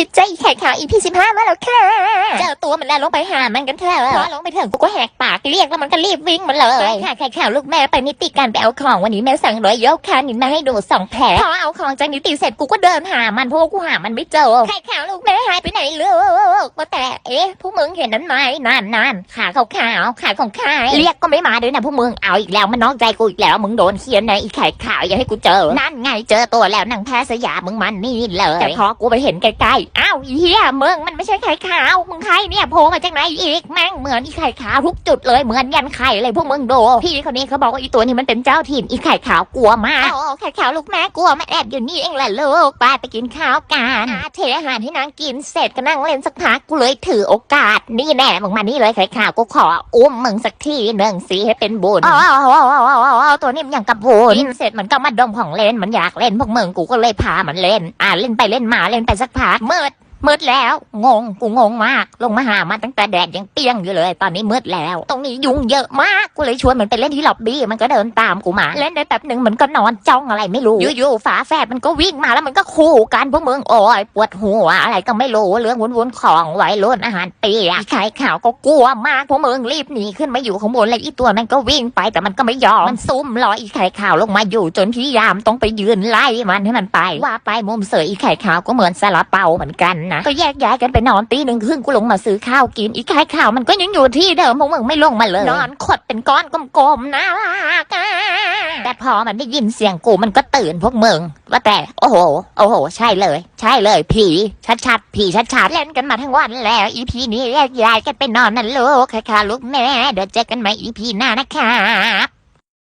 จิตใจแขกขาวอีพีสิบห้ามาแล้วค่ะ เจ้าตัวมันแล้วลงไปหามันกันเถอะพอลงไปถึงกูก็แหกปากเรียกแล้วมันก็รีบวิ่งมาเลย ค่ะแขกขาวลูกแม่ไปนิติการไปเอาของวันนี้แม่สั่งร้อยยกคานินมาให้ดูสองแผลพอเอาของจากนิติเสร็จกูก็เดินหามันเพราะว่ากูหามันไม่เจอแขกขาวลูกแม่หายไปไหนลูกว่าแต่เอ๊ะพวกมึงเห็นนั้นไหมนั่นนั่นขาขาวขาวๆขาของใครเรียกก็ไม่มาด้วยนะพวกมึงเอาอีกแล้วมันนอกใจกูอีกแล้วมึงโดนเขียนในอีไข่ขาวอย่าให้กูเจอ นั่นไงเจอตัวแล้วนางแพ้สยามมึงมันนี่เลยแต่พอกูไปเห็นใกล้ๆอ้าวอีเหี้ยมึงมันไม่ใช่ไข่ขาวมึงใครเนี่ยโผล่มาจากไหนอีกแม่งเหมือนอีไข่ขาวทุกจุดเลยเหมือนยันไข่เลยพวกมึงดูพี่คนนี้เขาบอกว่าอีตัวนี้มันเป็นเจ้าถิ่นอีไข่ขาวกลัวมากโอ้ไข่ขาวลูกแม่กลัวมันแอบอยู่นี่เองแหละลูกไปไปกินข้าวกันอะเทอาหารให้นางกินเสร็จก็นั่งเล่นสักพักกูเลยถือโอกาสนี่แน่มึงมานี่เลยไข่ขาวกูขออุ้มมึงสักทีหนึ่งสิให้เป็นบุญอ๋อตัวนี้มันอย่างกับบุญกินเสร็จมันก็มาดมของเล่นมันอยากเล่นพวกมึงกูก็เลยพามันเล่น อ่าเล่นไปเล่นมาเล่นไปสักพักมืด มืดแล้ว งง กูงงมาก ลงมาหามันตั้งแต่แดดยังเปรี้ยงอยู่เลย ตอนนี้มืดแล้ว ตรงนี้ยุงเยอะมาก กูเลยชวนมันไปเล่นที่ล็อบบี้ มันก็เดินตามกูมา เล่นได้แป๊บหนึ่งมันก็นอนจ้องอะไรไม่รู้ อยู่ๆฝาแฝดมันก็วิ่งมาแล้วมันก็คู่กันพวกมึงโอ้ยปวดหัวอะไรก็ไม่รู้ เรื่องวุ่นๆของไว้รุ่นอาหารเปียกไข่ขาวก็กลัวมากพวกมึงรีบหนีขึ้นมาอยู่ข้างบนเลยอีตัวนั้นก็วิ่งไปแต่มันก็ไม่ยอม มันซุ่มรออีไข่ขาวลงมาอยู่จนพี่ยามต้องไปยืนไล่มันให้มันไป ว่าไปมุมเสยอีไข่ขาวก็เหมือนซาลาเปาเหมือนกันนะ ก็แยกย้ายกันไปนอนตีหนึ่งครึ่งกูลงมาซื้อข้าวกิน อีไข่ขาวมันก็ยังอยู่ที่เดิมพวกมึงไม่ลงมาเลย นอนขดเป็นก้อนกลมๆนะแต่พอมันได้ยินเสียงกูมันก็ตื่นพวกมึง ว่าแต่ โอ้โห โอ้โห ใช่เลย ใช่เลย ผี ชัดๆ ผีชัดๆ เล่นกันมาทั้งวันแล้ว อีพีนี้แยกย้ายกันไปนอนนั่นลูกค่ะค่ะลูกแม่ เดี๋ยวเจอกันใหม่อีพีหน้านะครับ